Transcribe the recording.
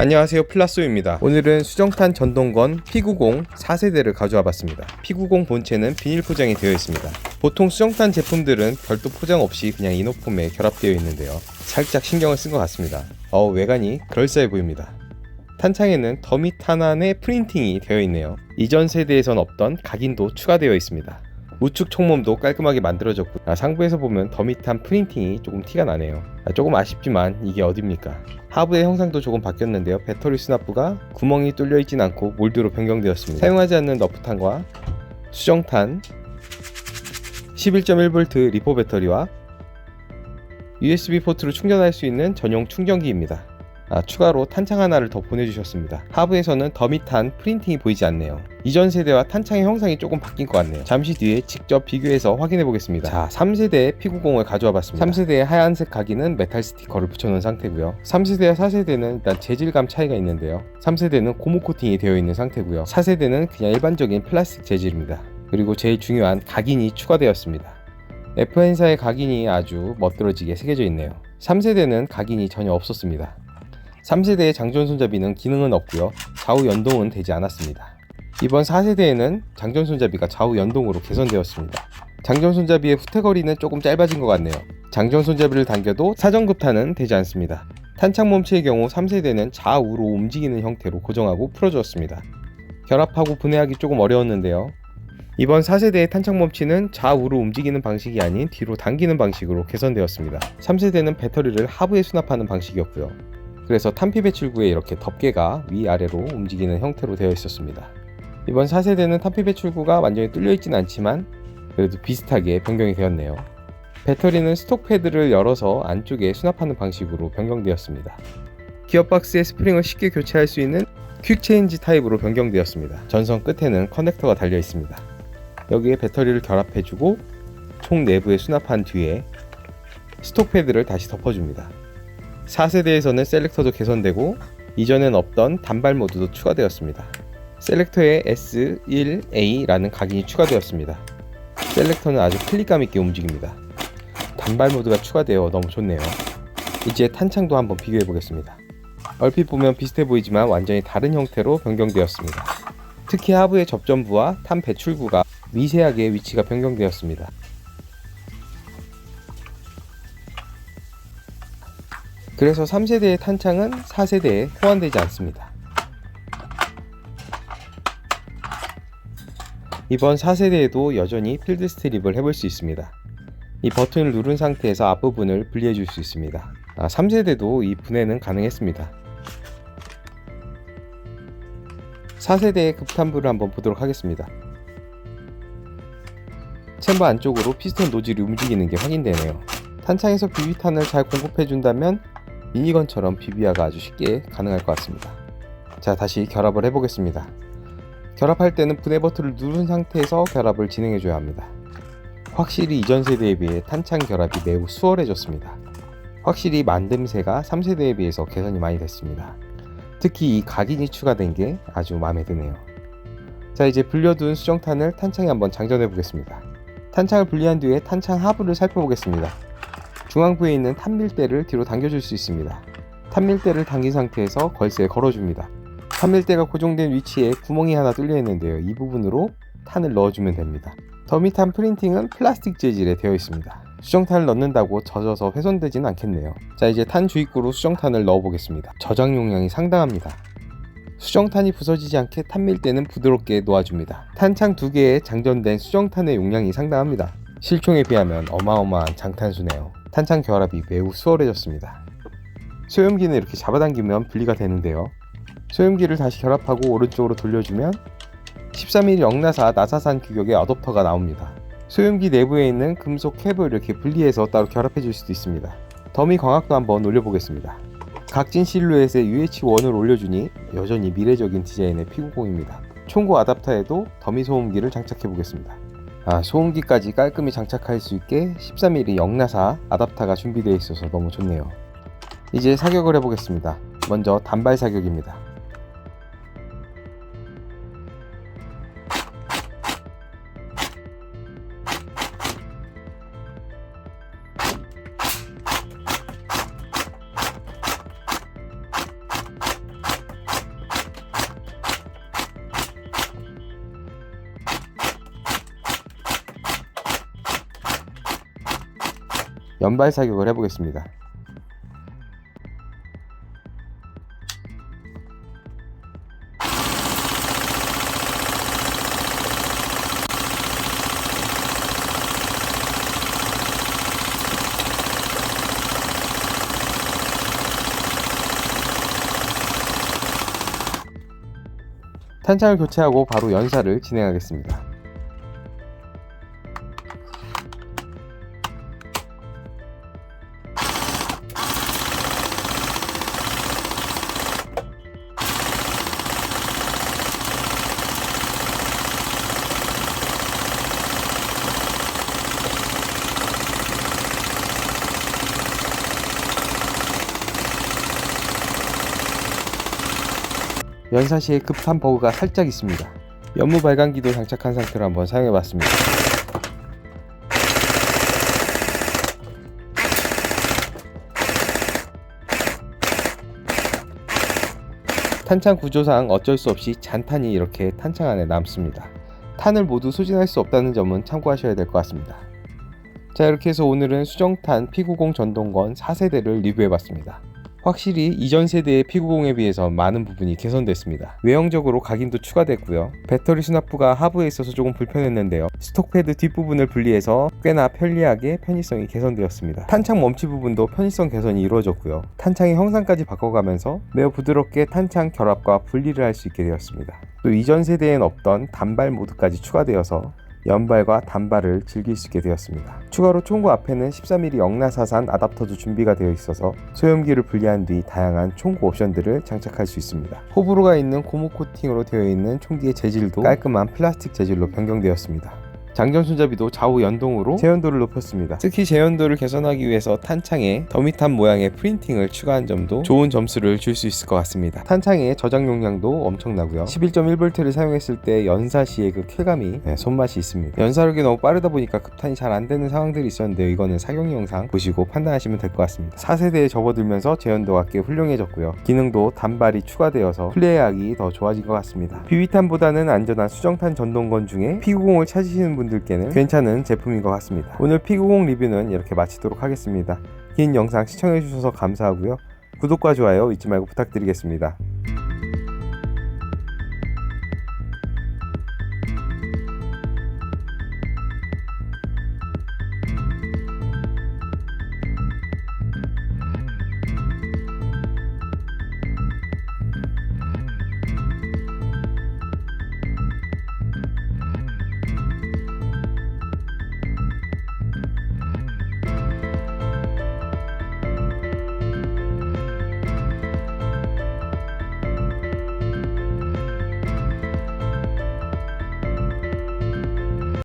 안녕하세요 플라소입니다. 오늘은 수정탄 전동건 P90 4세대를 가져와 봤습니다. P90 본체는 비닐 포장이 되어 있습니다. 보통 수정탄 제품들은 별도 포장 없이 그냥 이노폼에 결합되어 있는데요. 살짝 신경을 쓴 것 같습니다. 어 외관이 그럴싸해 보입니다. 탄창에는 더미 탄환의 프린팅이 되어 있네요. 이전 세대에선 없던 각인도 추가되어 있습니다 우측 총몸도 깔끔하게 만들어졌고 아, 상부에서 보면 더미탄 프린팅이 조금 티가 나네요. 아, 조금 아쉽지만 이게 어딥니까? 하부의 형상도 조금 바뀌었는데요. 배터리 수납부가 구멍이 뚫려 있진 않고 몰드로 변경되었습니다. 사용하지 않는 너프탄과 수정탄 11.1V 리포 배터리와 USB 포트로 충전할 수 있는 전용 충전기입니다. 아, 추가로 탄창 하나를 더 보내주셨습니다. 하부에서는 더미탄 프린팅이 보이지 않네요. 이전 세대와 탄창의 형상이 조금 바뀐 것 같네요. 잠시 뒤에 직접 비교해서 확인해 보겠습니다. 자, 3세대의 P90을 가져와 봤습니다. 3세대의 하얀색 각인은 메탈 스티커를 붙여놓은 상태고요. 3세대와 4세대는 일단 재질감 차이가 있는데요. 3세대는 고무 코팅이 되어 있는 상태고요. 4세대는 그냥 일반적인 플라스틱 재질입니다. 그리고 제일 중요한 각인이 추가되었습니다. FN사의 각인이 아주 멋들어지게 새겨져 있네요. 3세대는 각인이 전혀 없었습니다. 3세대의 장전 손잡이는 기능은 없고요. 좌우 연동은 되지 않았습니다. 이번 4세대에는 장전 손잡이가 좌우 연동으로 개선되었습니다. 장전 손잡이의 후퇴거리는 조금 짧아진 것 같네요. 장전 손잡이를 당겨도 사정급탄은 되지 않습니다. 탄창 몸체의 경우 3세대는 좌우로 움직이는 형태로 고정하고 풀어주었습니다. 결합하고 분해하기 조금 어려웠는데요. 이번 4세대의 탄창 멈치는 좌우로 움직이는 방식이 아닌 뒤로 당기는 방식으로 개선되었습니다. 3세대는 배터리를 하부에 수납하는 방식이었고요. 그래서 탄피 배출구에 이렇게 덮개가 위아래로 움직이는 형태로 되어 있었습니다. 이번 4세대는 탄피 배출구가 완전히 뚫려 있진 않지만 그래도 비슷하게 변경이 되었네요. 배터리는 스톡 패드를 열어서 안쪽에 수납하는 방식으로 변경되었습니다. 기어박스의 스프링을 쉽게 교체할 수 있는 퀵체인지 타입으로 변경되었습니다. 전선 끝에는 커넥터가 달려 있습니다. 여기에 배터리를 결합해주고 총 내부에 수납한 뒤에 스톡 패드를 다시 덮어줍니다. 4세대에서는 셀렉터도 개선되고 이전엔 없던 단발 모드도 추가되었습니다. 셀렉터에 S1A라는 각인이 추가되었습니다. 셀렉터는 아주 클릭감 있게 움직입니다. 단발 모드가 추가되어 너무 좋네요. 이제 탄창도 한번 비교해 보겠습니다. 얼핏 보면 비슷해 보이지만 완전히 다른 형태로 변경되었습니다. 특히 하부의 접전부와 탄 배출구가 미세하게 위치가 변경되었습니다. 그래서 3세대의 탄창은 4세대에 호환되지 않습니다. 이번 4세대에도 여전히 필드 스트립을 해볼 수 있습니다. 이 버튼을 누른 상태에서 앞부분을 분리해 줄 수 있습니다. 아, 3세대도 이 분해는 가능했습니다. 4세대의 급탄부를 한번 보도록 하겠습니다. 챔버 안쪽으로 피스톤 노즐이 움직이는 게 확인되네요. 탄창에서 비비탄을 잘 공급해준다면 미니건처럼 비비아가 아주 쉽게 가능할 것 같습니다. 자 다시 결합을 해보겠습니다. 결합할 때는 분해 버튼을 누른 상태에서 결합을 진행해 줘야 합니다. 확실히 이전 세대에 비해 탄창 결합이 매우 수월해졌습니다. 확실히 만듦새가 3세대에 비해서 개선이 많이 됐습니다. 특히 이 각인이 추가된 게 아주 마음에 드네요. 자 이제 불려둔 수정탄을 탄창에 한번 장전해 보겠습니다. 탄창을 분리한 뒤에 탄창 하부를 살펴보겠습니다. 중앙부에 있는 탄밀대를 뒤로 당겨줄 수 있습니다. 탄밀대를 당긴 상태에서 걸쇠에 걸어줍니다. 탄밀대가 고정된 위치에 구멍이 하나 뚫려 있는데요. 이 부분으로 탄을 넣어주면 됩니다. 더미탄 프린팅은 플라스틱 재질에 되어 있습니다. 수정탄을 넣는다고 젖어서 훼손되지는 않겠네요. 자 이제 탄 주입구로 수정탄을 넣어보겠습니다. 저장 용량이 상당합니다. 수정탄이 부서지지 않게 탄밀대는 부드럽게 놓아줍니다. 탄창 두 개에 장전된 수정탄의 용량이 상당합니다. 실총에 비하면 어마어마한 장탄수네요. 탄창 결합이 매우 수월해졌습니다. 소염기는 이렇게 잡아당기면 분리가 되는데요. 소염기를 다시 결합하고 오른쪽으로 돌려주면 13mm 역나사 나사산 규격의 어댑터가 나옵니다. 소염기 내부에 있는 금속 캡을 이렇게 분리해서 따로 결합해 줄 수도 있습니다. 더미 광학도 한번 올려보겠습니다. 각진 실루엣에 UH1을 올려주니 여전히 미래적인 디자인의 P90입니다. 총구 아답터에도 더미 소음기를 장착해 보겠습니다. 아, 소음기까지 깔끔히 장착할 수 있게 13mm 역나사 아답터가 준비되어 있어서 너무 좋네요. 이제 사격을 해보겠습니다. 먼저 단발 사격입니다. 연발 사격을 해보겠습니다. 탄창을 교체하고 바로 연사를 진행하겠습니다. 연사 시에 급한 버그가 살짝 있습니다. 연무 발광기도 장착한 상태로 한번 사용해봤습니다. 탄창 구조상 어쩔 수 없이 잔탄이 이렇게 탄창 안에 남습니다. 탄을 모두 소진할 수 없다는 점은 참고하셔야 될 것 같습니다. 자 이렇게 해서 오늘은 수정탄 P90 전동건 4세대를 리뷰해봤습니다. 확실히 이전 세대의 P90에 비해서 많은 부분이 개선됐습니다. 외형적으로 각인도 추가됐고요. 배터리 수납부가 하부에 있어서 조금 불편했는데요. 스톡패드 뒷부분을 분리해서 꽤나 편리하게 편의성이 개선되었습니다. 탄창 멈치 부분도 편의성 개선이 이루어졌고요. 탄창의 형상까지 바꿔가면서 매우 부드럽게 탄창 결합과 분리를 할 수 있게 되었습니다. 또 이전 세대엔 없던 단발 모드까지 추가되어서 연발과 단발을 즐길 수 있게 되었습니다. 추가로 총구 앞에는 13mm 영나사산 아답터도 준비가 되어 있어서 소염기를 분리한 뒤 다양한 총구 옵션들을 장착할 수 있습니다. 호불호가 있는 고무 코팅으로 되어 있는 총기의 재질도 깔끔한 플라스틱 재질로 변경되었습니다. 장전 손잡이도 좌우 연동으로 제연도를 높였습니다. 특히 제연도를 개선하기 위해서 탄창에 더미탄 모양의 프린팅을 추가한 점도 좋은 점수를 줄 수 있을 것 같습니다. 탄창의 저장 용량도 엄청나고요. 11.1V를 사용했을 때 연사 시의 그 쾌감이 네, 손맛이 있습니다. 연사력이 너무 빠르다 보니까 급탄이 잘 안 되는 상황들이 있었는데요. 이거는 사용 영상 보시고 판단하시면 될 것 같습니다. 4세대에 접어들면서 제연도가 꽤 훌륭해졌고요. 기능도 단발이 추가되어서 플레이하기 더 좋아진 것 같습니다. 비비탄보다는 안전한 수정탄 전동건 중에 P90을 찾으시는 분들께는 괜찮은 제품인 것 같습니다. 오늘 P90 리뷰는 이렇게 마치도록 하겠습니다. 긴 영상 시청해주셔서 감사하고요. 구독과 좋아요 잊지 말고 부탁드리겠습니다.